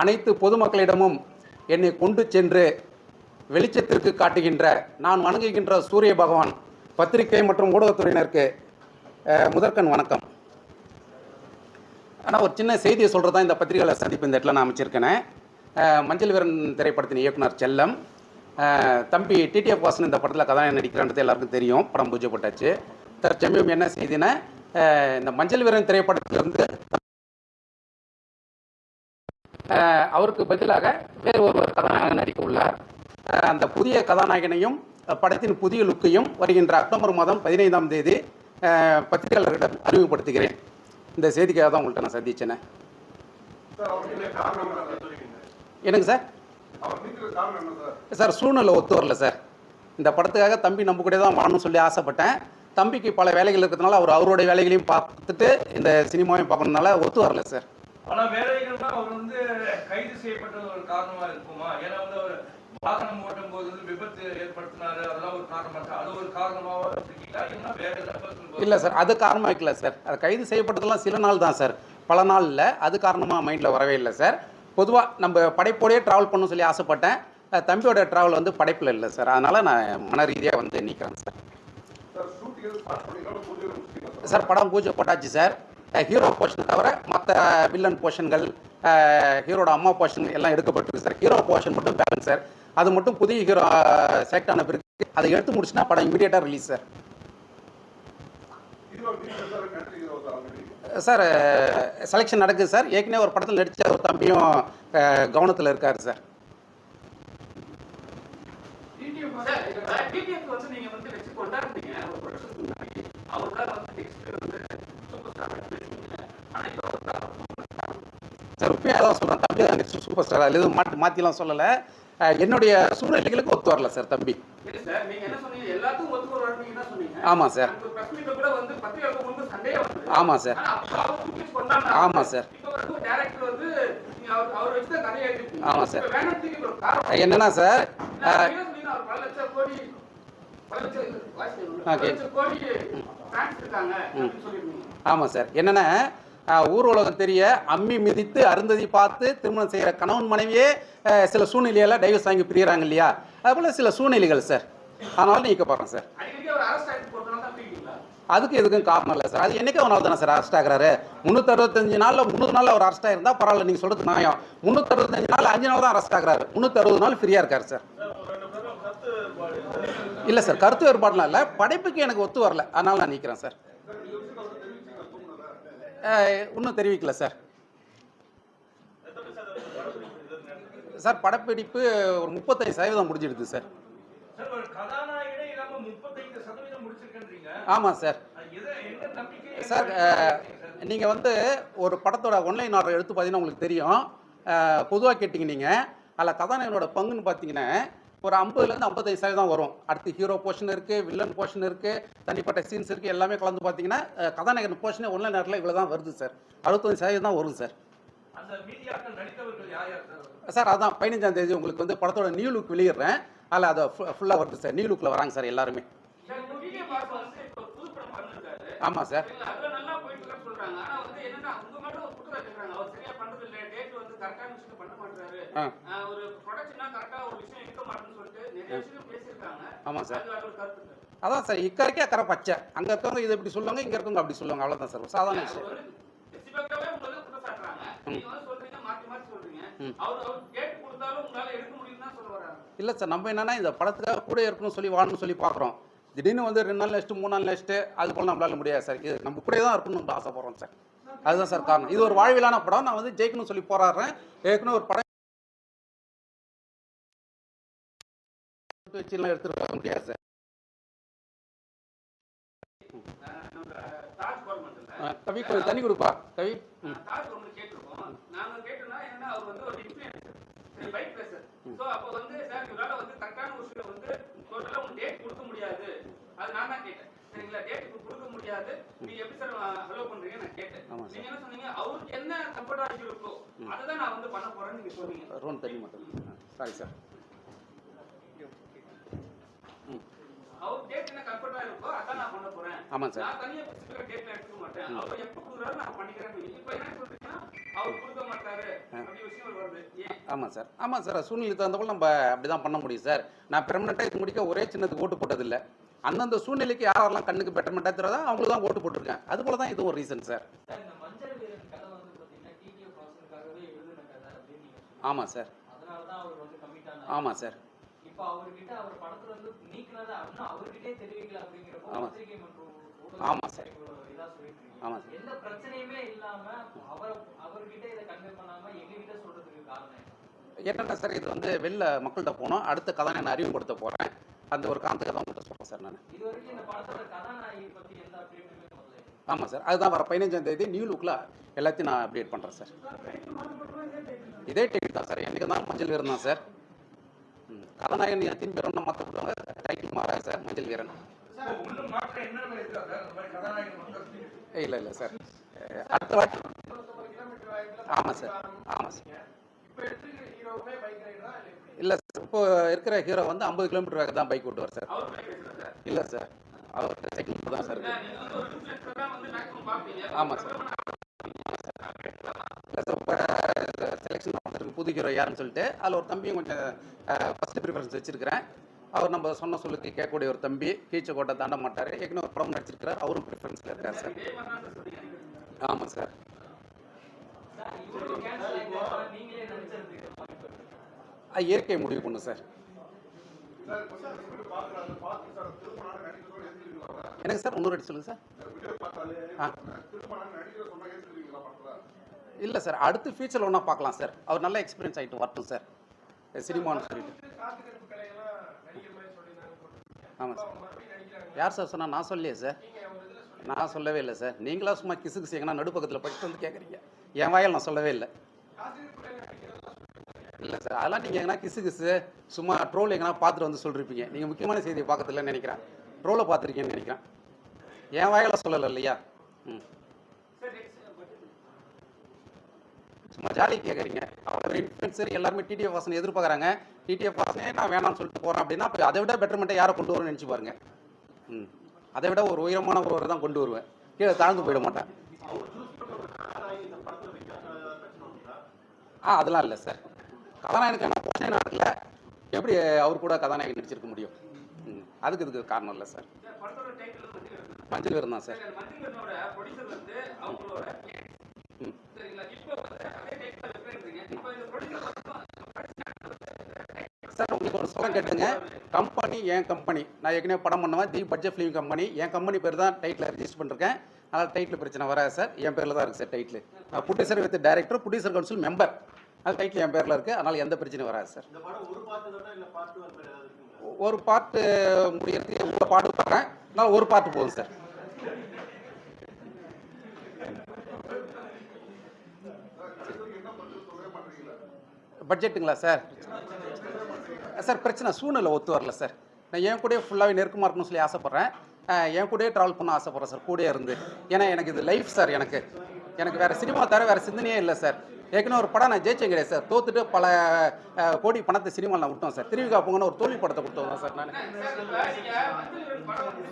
அனைத்து பொதுமக்களிடமும் என்னை கொண்டு சென்று வெளிச்சத்திற்கு காட்டுகின்ற நான் வணங்குகின்ற சூரிய பகவான் பத்திரிகை மற்றும் ஊடகத்துறையினருக்கு முதற்கன் முதற்கண் வணக்கம். ஆனால் ஒரு சின்ன செய்தியை சொல்கிறதா தான் இந்த பத்திரிகையாளர் சந்திப்பு இந்த இடத்துல நான் அமைச்சிருக்கேன். மஞ்சள் வீரன் திரைப்படத்தின் இயக்குனர் செல்லம் தம்பி டிடிஎஃப் வாசன் இந்த படத்தில் கதாநாயகன் நடிக்கிறான்றது எல்லாருக்கும் தெரியும். படம் பூஜை போட்டாச்சு. தற்சமயம் என்ன செய்தினா இந்த மஞ்சள் வீரன் திரைப்படத்திலிருந்து அவருக்கு பதிலாக வேறு ஒருவர் கதாநாயகன் நடிக்க உள்ளார் அந்த புதிய கதாநாயகனையும் படத்தின் புதிய லுக்கையும் வருகின்ற அக்டோபர் மாதம் பதினைந்தாம் தேதி பத்திரிகையாளர்களிடம் அறிமுகப்படுத்துகிறேன். இந்த செய்திக்காக தான் உங்கள்கிட்ட நான் சந்திச்சேனே. என்னங்க சார்? சார் சூழ்நிலை ஒத்து வரல சார். இந்த படத்துக்காக தம்பி நம்ம கூட தான் வாழணும்னு சொல்லி ஆசைப்பட்டேன். தம்பிக்கு பல வேலைகள் இருக்கிறதுனால அவர் அவருடைய வேலைகளையும் பார்த்துட்டு இந்த சினிமாவையும் பார்க்கணுனால ஒத்து வரல சார். ஆனா வேலைகள் தான் அவர் வந்து கைது செய்யப்பட்டது ஒரு காரணமா இருக்குமா? ஏன்னா வந்து அவர் வாகனம் ஓட்டும் போது வந்து விபத்து ஏற்படுத்தினாரு அதெல்லாம் ஒரு காரணமா? அது ஒரு காரணமாவா இருக்கீங்களா? இல்லைன்னா வேற ஏதாவது இல்லை சார் அது காரணமாக வைக்கல சார். அது கைது செய்யப்பட்டதெல்லாம் சில நாள் தான் சார். பல நாள் இல்லை அது காரணமாக மைண்டில் வரவே இல்லை சார். பொதுவாக நம்ம படைப்போடையே ட்ராவல் பண்ணணும்னு சொல்லி ஆசைப்பட்டேன். தம்பியோட ட்ராவல் வந்து படைப்பில் இல்லை சார். அதனால் நான் மன ரீதியாக வந்து நிற்கிறேன் சார். சார் படம் பூஜை போட்டாச்சு சார். ஹீரோ போர்ஷன் தவிர மற்ற வில்லன் போர்ஷன்கள் ஹீரோட அம்மா போர்ஷன் எல்லாம் எடுக்கப்பட்டிருக்கு சார் ஹீரோ போர்ஷன் மட்டும் பேலன்ஸ் சார் அது மட்டும் புதிய ஹீரோ செலக்ட் ஆன பிறகு அதை எடுத்து முடிச்சுன்னா படம் இமீடியட்டாக ரிலீஸ் சார் சார் செலெக்ஷன் நடக்குது சார் ஏற்கனவே ஒரு படத்தில் நடித்த ஒரு தம்பியும் கவனத்தில் இருக்கார் சார் வந்து நீங்க வந்து வச்சு கொண்டாடுறீங்க ஒரு வருஷத்துக்கு முன்னாடி அவருக்காக வந்து நெக்ஸ்ட் வந்து உண்மையாக தான் சொல்கிறேன் தம்பி தான் நெக்ஸ்ட் சூப்பர் ஸ்டார் அதில் எதுவும் மாற்றி மாற்றிலாம் சொல்லலை என்னுடைய சூழ்நிலைகளுக்கு ஒத்து வரல சார் தம்பி ஆமாம் சார் ஆமாம் சார் ஆமாம் சார் ஆமாம் சார். என்னென்னா சார். ஓகே என்னன்னா சார் ஆமாம் சார். என்னென்னா ஊர் உலகம் தெரிய அம்மி மிதித்து அருந்ததி பார்த்து திருமணம் செய்கிற கணவன் மனைவியே சில சூழ்நிலையெல்லாம் டைவர்ஸ் வாங்கி பிரியறாங்க இல்லையா? அதுபோல் சில சூழ்நிலைகள் சார். அதனால நீக்க போகிறேன் சார். அதுக்கு எதுக்கும் காரணம் இல்லை சார். அது ஒரு நாள் தானே சார் அரெஸ்ட் ஆகுறாரு? முந்நூற்றறுபத்தஞ்சு நாளில் முந்நூறு நாள் அவர் அரெஸ்ட் ஆயிருந்தா பரவாயில்ல நீங்கள் சொல்கிறது நியாயம். முந்நூற்றறுபத்தஞ்சு நாள் அஞ்சு நாள் தான் அரெஸ்ட் ஆகுறாரு. முந்நூற்றறுபது நாள் ஃப்ரீயாக இருக்கார் சார். இல்லை சார் கருத்து வேறுபாடுலாம் இல்லை. படைப்புக்கு எனக்கு ஒத்து வரல. அதனால நான் நிற்கிறேன் சார். இன்னும் தெரிவிக்கல சார். சார் படப்பிடிப்பு ஒரு முப்பத்தஞ்சு சதவீதம் முடிஞ்சிடுது சார். ஆமாம் சார். சார் நீங்கள் வந்து ஒரு படத்தோட ஒன்லைன் ஆர்டர் எடுத்து பார்த்தீங்கன்னா உங்களுக்கு தெரியும். பொதுவாக கேட்டிங்க நீங்கள் அதில் கதாநாயகனோட பங்குன்னு பார்த்தீங்கன்னா ஒரு ஐம்பதுலேருந்து ஐம்பத்தைந்து சதவீதம் வரும். அடுத்து ஹீரோ போர்ஷன் இருக்குது வில்லன் போர்ஷன் இருக்குது தனிப்பட்ட சீன்ஸ் இருக்குது எல்லாமே கலந்து பார்த்தீங்கன்னா கதாநாயகன் போர்ஷனே ஒன்லைன் ஆர்டரில் இவ்வளோ தான் வருது சார் அறுபத்தஞ்சு சதவீதம் தான் வரும் சார் சார் அதான் பதினஞ்சாம் தேதி உங்களுக்கு வந்து படத்தோட நியூ லுக் வெளியிடுறேன். அதில் அதை ஃபுல்லாக வருது சார் நியூ லுக்கில் வராங்க சார் எல்லாருமே. ஆமாம் சார் சரிங்களா ஆமாம் சார். அதான் சார் இக்கரைக்கே அக்கறை பச்சை. அங்கே இருக்கவங்க இது இப்படி சொல்லுவாங்க இங்கே இருக்கவங்க அப்படி சொல்லுவாங்க அவ்வளோதான் சார். சாதாரண விஷயம். இல்லை சார் நம்ம என்னன்னா இந்த படத்துக்காக கூட இருக்கணும்னு சொல்லி வாழணும்னு சொல்லி பார்க்குறோம். திடீர்னு வந்து ரெண்டு நாள் நெக்ஸ்ட்டு மூணு நாள் நெக்ஸ்ட்டு அது போல் நம்மளால முடியாது சார். இது நம்ம கூட தான் இருக்கணும்னு ஆசைப்படுறோம் சார். அதுதான் சார் காரணம். இது ஒரு வாழ்விலான படம். நான் வந்து ஜெயிக்கணும்னு சொல்லி போராடுறேன். ஏற்கனவே ஒரு படம் வச்சுலாம் எடுத்துகிட்டு போக முடியாது சார். கவி கொஞ்சம் தண்ணி கொடுப்பா. கவி ம். தாஜ் கவர்மெண்ட் கேட்டிருக்கோம் நாங்க கேட்டோம்னா என்னன்னா அவர் வந்து ஒரு இன்ஃபுளுசர் பைக் பேசர் சோ அப்போ வந்து சார். இவரால வந்து கரெக்டான ஒரு விஷயம் வந்து டோட்டலா உங்களுக்கு டேட் கொடுக்க முடியாது அது நான் தான் கேட்டேன் சரிங்களா டேட் கொடுக்க முடியாது நீங்க எப்படி சார் ஹலோ பண்றீங்க நான் கேட்டேன். நீங்க என்ன சொன்னீங்க? அவருக்கு என்ன கம்ஃபர்டா இருக்கோ அதை தான் நான் வந்து பண்ண போறேன்னு நீங்க சொன்னீங்க. ரோன் தண்ணி மட்டும். Sorry sir. வருது. ஏன்? ஆமாம் சார். ஆமாம் சார் சூழ்நிலை தகுந்த போல நம்ம அப்படி தான் பண்ண முடியும் சார். நான் பெர்மனெண்ட்டாக இது முடிக்க ஒரே சின்னத்துக்கு ஓட்டு போட்டதில்லை. அந்தந்த சூழ்நிலைக்கு யாரெல்லாம் கண்ணுக்கு பெட்டர்மெண்ட்டாக தெரியாதோ அவங்களுக்கு தான் ஓட்டு போட்டிருக்கேன். அது போல தான் இது ஒரு ரீசன் சார். சார். ஆமாம் சார். ஆமாம் சார். இப்போ அவர்கிட்ட அவர் படத்துல இருந்து நீக்கினதை இன்னும் அவர்கிட்டே தெரிவிக்கல அப்படிங்கிறப்போ ஆமா. பத்திரிகை மற்றும் ஆமா. சார். ஆமா சார். எந்த பிரச்சனையுமே இல்லாம அவர் அவர்கிட்ட இதை கன்வே பண்ணாம எங்ககிட்ட சொல்றதுக்கு காரணம் என்ன? என்னென்ன சார் இது வந்து வெளில மக்கள்கிட்ட போனோம். அடுத்த கதை நான் அறிமுகப்படுத்த போகிறேன் அந்த ஒரு காரணத்துக்கு தான் உங்கள்கிட்ட சொல்கிறேன் சார் நான். ஆமாம் சார். அதுதான் வர பதினஞ்சாம் தேதி நியூ லுக்கில் எல்லாத்தையும் நான் அப்டேட் பண்ணுறேன் சார். இதே டிக்கெட் தான் சார். என்னைக்கு தான் மஞ்சள் வீரன் தான் சார். கதாநாயகன் திரும்பி வரணும்னா மாற்ற டைட்டில் மாறாது சார் மஞ்சள் வீரன். இல்லை இல்லை சார். அடுத்த வாட்டி. ஆமாம் சார். ஆமாம் சார். இல்லை சார். இப்போ இருக்கிற ஹீரோ வந்து ஐம்பது கிலோமீட்டர் வேக தான் பைக் ஓட்டுவார் சார். இல்லை சார். அவர் சைக்கிள் தான் சார் ஆமாம் சார். செலெக்ஷன் புது ஹீரோ யாருன்னு சொல்லிட்டு அதில் ஒரு தம்பியும் கொஞ்சம் ஃபஸ்ட்டு ப்ரிஃபரன்ஸ் வச்சிருக்கிறேன். அவர் நம்ம சொன்ன சொல்லுக்கு கேட்கக்கூடிய ஒரு தம்பி கீச்சக்கோட்டை தாண்ட மாட்டார். ஏற்கனவே ஒரு படம் நடிச்சிருக்கிறார். அவரும் ப்ரிஃபரன்ஸில் இருக்கார் சார். ஆமாம் சார். இயற்கை முடிவு பண்ணும் சார். சார் எனக்கு சார் இன்னொரு வாட்டி சொல்லுங்கள் சார். ஆ. திருமணம் நடிக்கிற சொன்னா ஏற்றுக்கிறீங்களா படத்தில் இல்லை சார் அடுத்து ஃபியூச்சர் ஒன்றா பார்க்கலாம் சார். அவர் நல்ல எக்ஸ்பீரியன்ஸ் ஆகிட்டு வரட்டும் சார். சினிமான்னு சொல்லிட்டு. ஆமாம் சார். யார் சார் சொன்னால் நான் சொல்லலையே சார். நான் சொல்லவே இல்லை சார். நீங்களா சும்மா கிசு கிசு எங்கன்னா நடுப்பக்கத்தில் படிச்சுட்டு வந்து கேட்குறீங்க என் வாயில் நான் சொல்லவே இல்லை. இல்லை சார் அதெல்லாம் நீங்கள் எங்கன்னா கிசு கிசு சும்மா ட்ரோல் எங்கன்னா பார்த்துட்டு வந்து சொல்லிருப்பீங்க. நீங்கள் முக்கியமான செய்தியை பார்க்கறதில்லன்னு நினைக்கிறேன். ட்ரோலை பார்த்துருக்கீங்கன்னு நினைக்கிறேன். என் வாயில் சொல்லலை இல்லையா? ம். சும்மா ஜாலி கேட்குறீங்க அவ்வளோ இன்ஃப்ளூன்சர் எல்லாருமே டிடிஎஃப் வாசனை எதிர்பார்க்குறாங்க. டிடிஎஃப் வாசனே நான் வேணாம்னு சொல்லிட்டு போகிறேன் அப்படின்னா அப்போ அதை விட பெட்டர்மெண்ட்டை யாரை கொண்டு வரும்னு நினச்சி பாருங்க. ம். அதை விட ஒரு உயரமான ஒருவரை தான் கொண்டு வருவேன். கீழே தாழ்ந்து போயிட மாட்டேன். ஆ அதெல்லாம் இல்லை சார் கதாநாயகனுக்கான போஷனே நடக்கல. எப்படி அவர் கூட கதாநாயகன் நடிச்சிருக்க முடியும்? ம். அதுக்கு இதுக்கு காரணம் இல்லை சார் மஞ்சள் மஞ்சள் தான் சார் சார் உங்களுக்கு ஒரு சொல்ல கேட்டுங்க கம்பெனி என் கம்பெனி நான் ஏற்கனவே படம் பண்ணுவேன் தி பட்ஜெட் ஃபிலிம் கம்பெனி என் கம்பெனி பேர் தான் டைட்டில் ரெஜிஸ்டர் பண்ணிருக்கேன். அதனால் டைட்டில் பிரச்சனை வராது சார். என் பேரில் தான் இருக்குது sir title producer with director producer council member அது டைட்டில் என் பேரில் இருக்குது அதனால் எந்த பிரச்சனையும் வராது சார். ஒரு பாட்டு முடியறதுக்கு உங்களை பாட்டு பாடுறேன் நான் ஒரு பாட்டு போதும் சார். பட்ஜெட்டுங்களா சார்? சார் பிரச்சனை சூழ்நிலை ஒத்து வரல சார். நான் என் கூடயே ஃபுல்லாகவே நெருக்கமாக இருக்கணும்னு சொல்லி ஆசைப்பட்றேன். என் கூடயே ட்ராவல் பண்ண ஆசைப்பட்றேன் சார் கூடயே இருந்து. ஏன்னா எனக்கு இது லைஃப் சார் எனக்கு. எனக்கு வேறு சினிமா தவிர வேறு சிந்தனையே இல்லை சார். ஏற்கனவே ஒரு படம் நான் ஜெயிச்சேன் கிடையாது சார். தோத்துட்டு பல கோடி பணத்தை சினிமாவில் நான் விட்டோம் சார். திருவிகா பொங்கன்னு ஒரு தோல்வி படத்தை கொடுத்தோம் சார் நான் சார் இப்போ நீங்க மஞ்சள் வீரன் படம் வந்து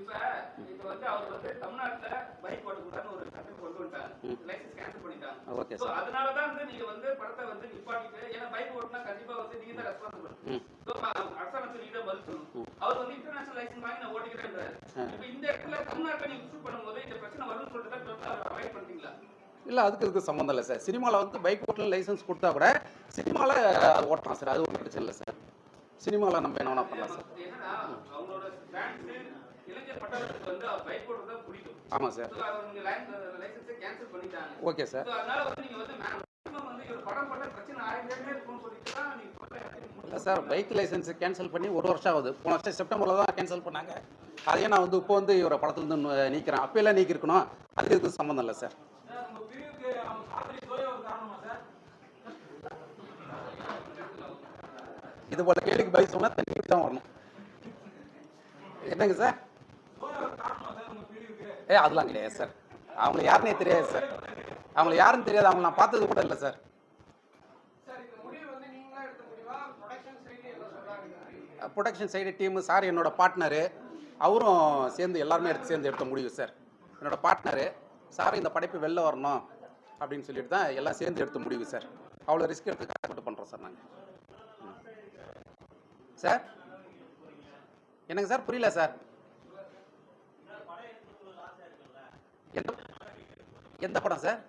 இப்ப இப்ப வந்து அவர் வந்து தமிழ்நாட்டுல பைக் ஓட்டக்கூடாதுன்னு ஒரு சட்டம் கொண்டு வந்துட்டாங்க லைசன்ஸ் கேன்சல் பண்ணிட்டாங்க. ஓகே சோ சார் அதனால தான் வந்து நீங்க வந்து படத்தை வந்து நிப்பாட்டிட்டு ஏன்னா பைக் ஓட்டினா கண்டிப்பா வந்து நீங்க தான் ரெஸ்பான்சிபிள் ம். சோ அரசாங்கத்துக்கு நீங்க தான் பதில் சொல்லணும். அவர் வந்து இன்டர்நேஷனல் லைசன்ஸ் வாங்கி நான் ஓட்டிக்கிறேன்றாரு இப்போ இந்த இடத்துல தமிழ்நாட்டுல நீங்க ஷூட் பண்ணும்போது இந்த பிரச்சனை வரும்னு சொல்லிட்டு தான் அவாய்ட் இல்லை அதுக்கு இதுக்கு சம்மந்தம் இல்லை சார் சினிமாவில் வந்து பைக் ஓட்டல லைசன்ஸ் கொடுத்தா கூட சினிமாவில் ஓட்டலாம் சார் அது ஒன்றும் பிரச்சனை இல்லை சார் சினிமாவில் நம்ம என்ன பண்ணலாம் சார் அவங்களோட இளைஞர் பட்டாளத்துக்கு வந்து பைக் ஓட்டுறது பிடிக்கும். ஆமாம் சார். Okay sir. இல்லை சார் பைக் லைசன்ஸ் கேன்சல் பண்ணி ஒரு வருஷம் ஆகுது. போன வருஷம் செப்டம்பரில் தான் கேன்சல் பண்ணாங்க. அதையே நான் வந்து இப்போ வந்து இவரை படத்துலேருந்து நீக்கிறேன். அப்போல்லாம் நீக்கிருக்கணும் அதுக்கு இதுக்கு சம்மந்தம் இல்லை சார். இது போல கேள்விக்கு பதில் சொன்னால் தண்ணி தான் வரணும். என்னங்க சார்? ஏ அதெல்லாம் கிடையாது சார் அவங்களை யாருன்னே தெரியாது சார் அவங்களை யாருன்னு தெரியாது அவங்கள நான் பார்த்தது கூட இல்லை sir production side team sir என்னோட பார்ட்னரு அவரும் சேர்ந்து எல்லாருமே எடுத்து சேர்ந்து எடுத்த முடிவு சார் என்னோட பார்ட்னரு சார் இந்த படைப்பு வெளில வரணும் அப்படின்னு சொல்லிட்டு தான் எல்லாம் சேர்ந்து எடுத்த முடிவு சார் அவ்வளோ ரிஸ்க் எடுத்து கஷ்டப்பட்டு பண்ணுறோம் சார் நாங்கள் சார் என்னங்க சார் புரியல சார் எந்த எந்த படம் சார்?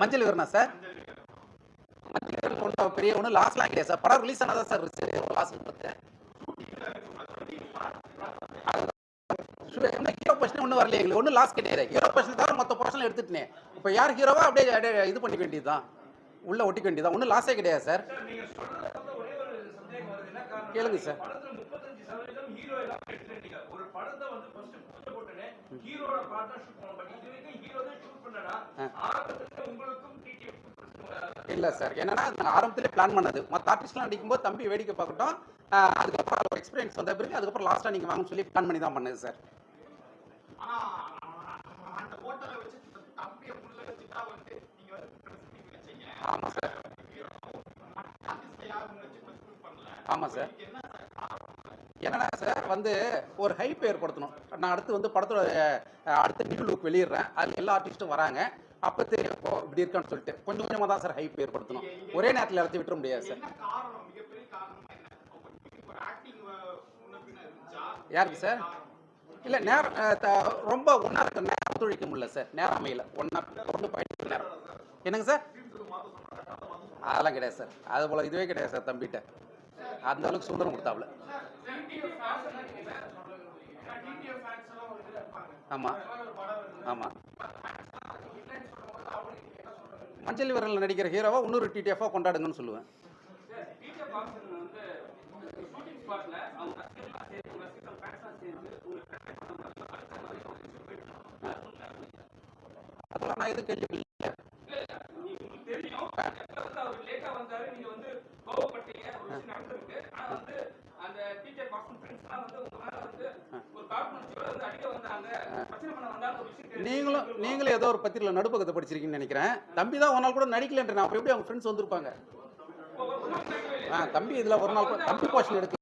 மஞ்சள் விவரணா சார்? மஞ்சள் விவரணம் ஒன்றும் பெரிய ஒன்றும் லாஸ்லாம் கிடையாது சார்? படம் ரிலீஸ் ஆனதா சார் லாஸ் பார்த்தேன் ஹீரோ பர்சன் ஒன்றும் வரல எங்களுக்கு. ஒன்றும் லாஸ் கிடையாது. ஹீரோ பர்சன் தவிர மொத்த பர்சன் எடுத்துட்டேன். இப்போ யார் ஹீரோவா அப்படியே இது பண்ணிக்க வேண்டியதுதான். உள்ள ஒட்டிக்க வேண்டியதுதான். ஒன்றும் லாஸே கிடையாது சார். கேளுங்க சார். ஹீரோட பார்ட் தான் ஷூட் பண்ணணும் பட் இது வரைக்கும் ஹீரோ தான் ஷூட் பண்ணனா ஆரம்பத்துல உங்களுக்கும் டிடிஎஃப் இல்லை சார் என்னன்னா ஆரம்பத்திலே பிளான் பண்ணது. மற்ற ஆர்டிஸ்ட்லாம் அடிக்கும்போது தம்பி வேடிக்கை பார்க்கட்டும் அதுக்கப்புறம் ஒரு எக்ஸ்பீரியன்ஸ் வந்த பிறகு அதுக்கப்புறம் லாஸ்ட்டாக நீங்கள் வாங்கன்னு சொல்லி பிளான் பண்ணி தான் பண்ணது சார் நீங்க ஆமாம் சார் ஆமாம் சார் என்னன்னா சார்? வந்து ஒரு ஹைப் ஏற்படுத்தணும். நான் அடுத்து வந்து படத்தோட அடுத்த நியூ லுக் வெளியிடுறேன். அது எல்லா ஆர்டிஸ்ட்டும் வராங்க. அப்போ தெரியும் இப்படி இருக்கான்னு சொல்லிட்டு. கொஞ்சம் கொஞ்சமாக தான் சார் ஹைப் ஏற்படுத்தணும். ஒரே நேரத்தில் எல்லாத்தையும் விட்டுற முடியாது சார். யாருக்கு சார்? இல்லை நேரம் த- ரொம்ப ஒன்றா இருக்க நேரம் ஒத்துழைக்க முடியல சார். நேரம் அமையல. ஒன்றா ஒன்று போயிட்டு நேரம். என்னங்க சார்? அதெல்லாம் கிடையாது சார். அது போல் இதுவே கிடையாது சார் தம்பிகிட்ட. அந்த அளவுக்கு சுதந்திரம் கொடுத்தாப்புல. ஆமாம் ஆமாம் மஞ்சள் விரலில் நடிக்கிற ஹீரோவை இன்னொரு டிடிஎஃபாக கொண்டாடுங்கன்னு சொல்லுவேன். அதெல்லாம் நான் எதுவும் கேள்வி உங்களுக்கு தெரியும் எப்ப வந்து அவர் லேட்டா வந்தாரு நீங்க வந்து கோவப்பட்டீங்க ஒரு விஷயம் நடந்திருக்கு. ஆனா வந்து அந்த டீச்சர் பாக்ஸன் ஃப்ரெண்ட்ஸ்லாம் வந்து உங்க மேல வந்து ஒரு கார்பன்ஸோட வந்து அடிக்க வந்தாங்க. பிரச்சனை பண்ண வந்தாங்க ஒரு விஷயம் தெரிஞ்சு நீங்களும் நீங்களும் ஏதோ ஒரு பத்திரிகையில் நடுப்பக்கத்தை படிச்சிருக்கீங்கன்னு நினைக்கிறேன். தம்பி தான் ஒரு நாள் கூட நடிக்கலன்ற நான் எப்படி அவங்க ஃப்ரெண்ட்ஸ் வந்திருப்பாங்க. ஆ தம்பி இதில் ஒரு நாள் கூட தம்பி போர்ஷன் எடுக்கல